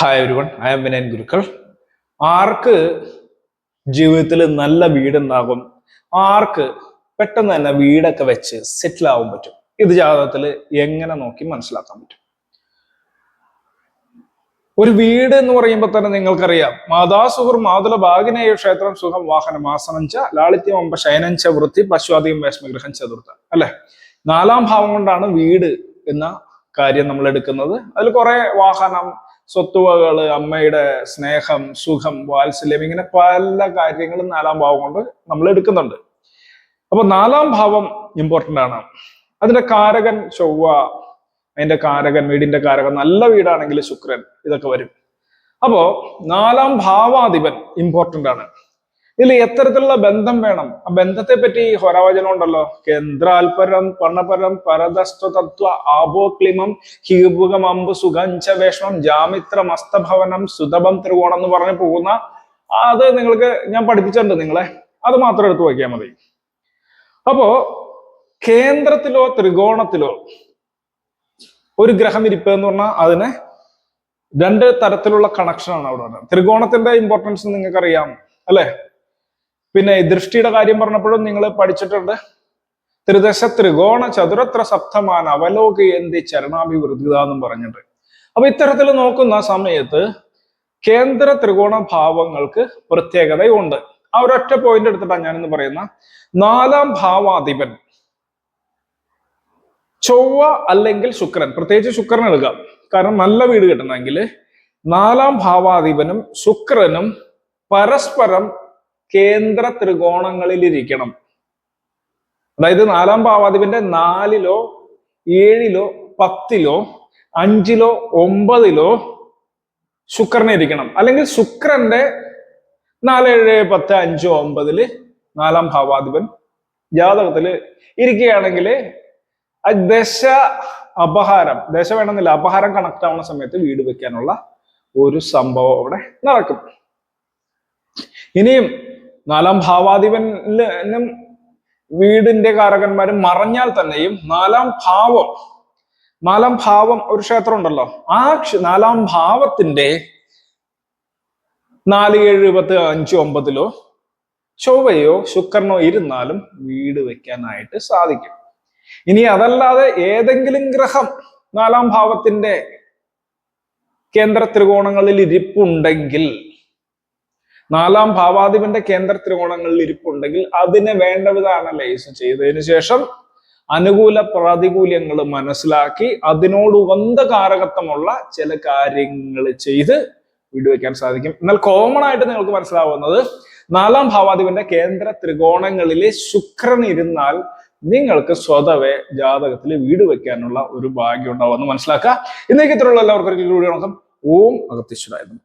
Hi everyone I'm Vinayan Gurukkal ആർക്ക് ജീവിതത്തിൽ നല്ല വീടുണ്ടാകും? ആർക്ക് പെട്ടെന്ന് തന്നെ വീടൊക്കെ വെച്ച് സെറ്റിൽ ആവാൻ പറ്റും? ഇത് ജാതകത്തിൽ എങ്ങനെ നോക്കി മനസ്സിലാക്കാൻ പറ്റും? ഒരു വീട് എന്ന് പറയുമ്പോൾ തന്നെ നിങ്ങൾക്കറിയാം. മാതാസുഹർ മാതുല ഭാഗിനേയ ക്ഷേത്രം സുഖം വാഹനം ആസനഞ്ച ലാളിത്യം അമ്പ ശയനഞ്ച വൃത്തി പശുവാദിയും വേഷ്മഗ്രഹം ചതുർത്ഥ. അല്ലെ? നാലാം ഭാവം കൊണ്ടാണ് വീട് എന്ന കാര്യം നമ്മൾ എടുക്കുന്നത്. അതിൽ കുറെ വാഹനം സ്വത്തുവകൾ അമ്മയുടെ സ്നേഹം സുഖം വാത്സല്യം ഇങ്ങനെ പല കാര്യങ്ങളും നാലാം ഭാവം കൊണ്ട് നമ്മൾ എടുക്കുന്നുണ്ട്. അപ്പൊ നാലാം ഭാവം ഇമ്പോർട്ടന്റ് ആണ്. അതിന്റെ കാരകൻ ചൊവ്വ അതിന്റെ കാരകൻ വീടിന്റെ കാരകൻ നല്ല വീടാണെങ്കിൽ ശുക്രൻ ഇതൊക്കെ വരും. അപ്പോ നാലാം ഭാവാധിപൻ ഇമ്പോർട്ടന്റ് ആണ്. ഇതിൽ എത്തരത്തിലുള്ള ബന്ധം വേണം. ആ ബന്ധത്തെ പറ്റി ഹൊരാവചനം ഉണ്ടല്ലോ കേന്ദ്രാൽപരം പണപരം പരതസ്ത്വതത്വ ആപോക്ലിമം ഹീബുകം അമ്പ് സുഗഞ്ച വേഷണം ജാമിത്രം അസ്തഭവനം സുതഭം ത്രികോണം എന്ന് പറഞ്ഞു പോകുന്ന അത് നിങ്ങൾക്ക് ഞാൻ പഠിപ്പിച്ചിട്ടുണ്ട് നിങ്ങളെ. അത് മാത്രം എടുത്തു നോക്കിയാൽ മതി. അപ്പോ കേന്ദ്രത്തിലോ ത്രികോണത്തിലോ ഒരു ഗ്രഹം ഇരിപ്പ് എന്ന് പറഞ്ഞാൽ അതിന് രണ്ട് തരത്തിലുള്ള കണക്ഷനാണ് അവിടെ ത്രികോണത്തിന്റെ ഇമ്പോർട്ടൻസ് നിങ്ങൾക്കറിയാം അല്ലെ? പിന്നെ ദൃഷ്ടിയുടെ കാര്യം പറഞ്ഞപ്പോഴും നിങ്ങൾ പഠിച്ചിട്ടുണ്ട്. ത്രിദശ ത്രികോണ ചതുരത്ര സപ്തമാന അവലോകയന്തി ചരണാഭിവൃദ്ധിത എന്നും പറഞ്ഞിട്ട്. അപ്പൊ ഇത്തരത്തിൽ നോക്കുന്ന സമയത്ത് കേന്ദ്ര ത്രികോണ ഭാവങ്ങൾക്ക് പ്രത്യേകതയുണ്ട്. ആ ഒരൊറ്റ പോയിന്റ് എടുത്തിട്ടാണ് ഞാനിന്ന് പറയുന്ന. നാലാം ഭാവാധിപൻ. ചൊവ്വ അല്ലെങ്കിൽ ശുക്രൻ. പ്രത്യേകിച്ച് ശുക്രൻ എടുക്കാം. കാരണം നല്ല വീട് കിട്ടണമെങ്കിൽ നാലാം ഭാവാധിപനും ശുക്രനും പരസ്പരം കേന്ദ്ര ത്രികോണങ്ങളിൽ ഇരിക്കണം അതായത് നാലാം ഭാവാധിപന്റെ നാലിലോ ഏഴിലോ പത്തിലോ അഞ്ചിലോ ഒമ്പതിലോ ശുക്രനെ ഇരിക്കണം. അല്ലെങ്കിൽ ശുക്രന്റെ നാല് ഏഴ് പത്ത് അഞ്ച് ഒമ്പതിൽ നാലാം ഭാവാധിപൻ ജാതകത്തിൽ ഇരിക്കുകയാണെങ്കിൽ ദശ അപഹാരം ദശ വേണമെന്നില്ല അപഹാരം കണക്ട് ആവുന്ന സമയത്ത് വീട് വെക്കാനുള്ള ഒരു സംഭവം അവിടെ നടക്കും. ഇനിയും നാലാം ഭാവാധിപനും വീടിന്റെ കാരകന്മാരും മറഞ്ഞാൽ തന്നെയും നാലാം ഭാവം നാലാം ഭാവം ഒരു ക്ഷേത്രം ഉണ്ടല്ലോ. ആ നാലാം ഭാവത്തിന്റെ നാല് ഏഴ് പത്ത് അഞ്ച് ഒമ്പതിലോ ചൊവ്വയോ ശുക്രനോ ഇരുന്നാലും വീട് വെക്കാനായിട്ട് സാധിക്കും. ഇനി അതല്ലാതെ ഏതെങ്കിലും ഗ്രഹം നാലാം ഭാവത്തിന്റെ കേന്ദ്ര ത്രികോണങ്ങളിൽ ഇരിപ്പുണ്ടെങ്കിൽ നാലാം ഭാവാധിപന്റെ കേന്ദ്ര ത്രികോണങ്ങളിൽ ഇരിപ്പുണ്ടെങ്കിൽ അതിനെ വേണ്ട വിധ അനലൈസ് ചെയ്തതിനു ശേഷം അനുകൂല പ്രതികൂല്യങ്ങൾ മനസ്സിലാക്കി അതിനോട് ഉകந்த കാരകത്വമുള്ള ചില കാര്യങ്ങൾ ചെയ്ത് വീട് വെക്കാൻ സാധിക്കും. എന്നാൽ കോമൺ ആയിട്ട് നിങ്ങൾക്ക് മനസ്സിലാവുന്നത് നാലാം ഭാവാധിപന്റെ കേന്ദ്ര ത്രികോണങ്ങളിലെ ശുക്രൻ ഇരുന്നാൽ നിങ്ങൾക്ക് സ്വതവേ ജാതകത്തിൽ വീട് വെക്കാനുള്ള ഒരു ഭാഗ്യം ഉണ്ടാവുമെന്ന് മനസ്സിലാക്കുക. ഇന്നേക്ക് ഇത്രയുള്ള എല്ലാവർക്കും ഓം അഗത്യശ്വരായിരുന്നു